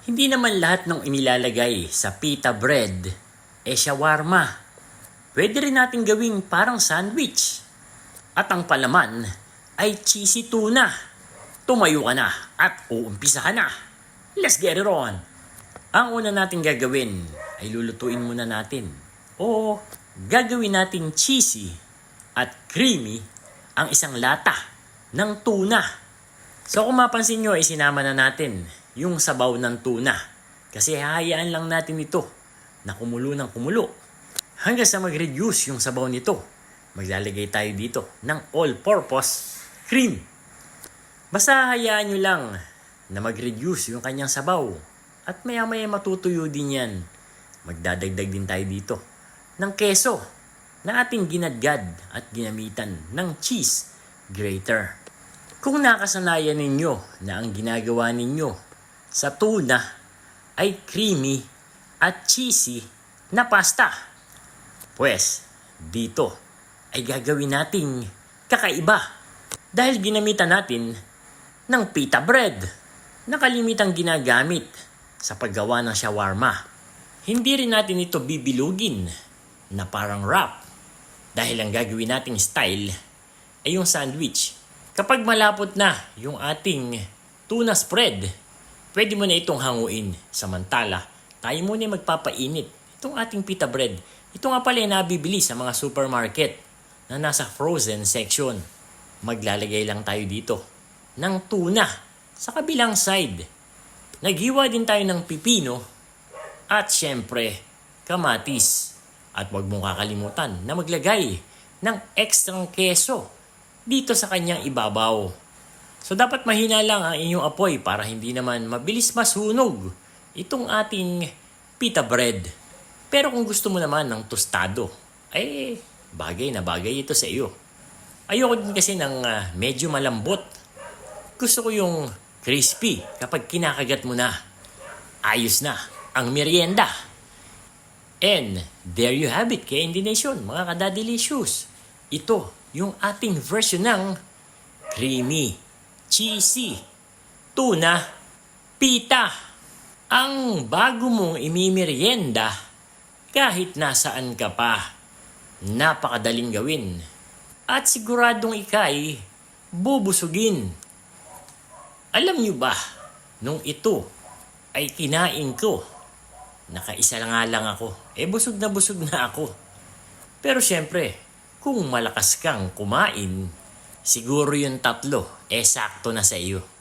Hindi naman lahat ng inilalagay sa pita bread e shawarma. Pwede rin natin gawing parang sandwich. At ang palaman ay cheesy tuna. Tumayo ka na at uumpisa ka na. Let's get it on! Ang una natin gagawin ay lulutuin muna natin. O gagawin natin cheesy at creamy ang isang lata ng tuna. So kung mapansin nyo ay sinama na natin yung sabaw ng tuna. Kasi hahayaan lang natin ito na kumulo ng kumulo. Hanggang sa mag-reduce yung sabaw nito, maglalagay tayo dito ng all-purpose cream. Basta hayaan nyo lang na mag-reduce yung kanyang sabaw. At maya maya matutuyo din yan. Magdadagdag din tayo dito ng keso na ating ginadgad at ginamitan ng cheese grater. Kung nakasanayan ninyo na ang ginagawa ninyo sa tuna ay creamy at cheesy na pasta, pues dito ay gagawin nating kakaiba dahil ginamitan natin ng pita bread na kalimitang ginagamit sa paggawa ng shawarma. Hindi rin natin ito bibilugin na parang wrap dahil ang gagawin nating style ay yung sandwich. Kapag malapot na yung ating tuna spread, pwede mo na itong hanguin. Samantala, tayo muna magpapainit itong ating pita bread. Ito nga pala yung nabibili sa mga supermarket na nasa frozen section. Maglalagay lang tayo dito ng tuna sa kabilang side. Naghiwa din tayo ng pipino at syempre kamatis. At huwag mong kakalimutan na maglagay ng ekstrang keso dito sa kanyang ibabaw. So dapat mahina lang ang inyong apoy para hindi naman mabilis masunog itong ating pita bread. Pero kung gusto mo naman ng tostado, ay bagay na bagay ito sa iyo. Ayoko din kasi ng ah, medyo malambot. Gusto ko yung crispy kapag kinakagat mo na. Ayos na ang merienda. And there you have it, Candy Nation, mga kadadelicious. Ito yung ating version ng creamy, cheesy, tuna, pita. Ang bago mong imimerienda kahit nasaan ka pa. Napakadaling gawin. At siguradong ikay bubusugin. Alam niyo ba, nung ito ay kinain ko, nakaisa nga lang ako, eh busog na busog na ako. Pero syempre, kung malakas kang kumain, siguro yung tatlo, eh sakto na sa iyo.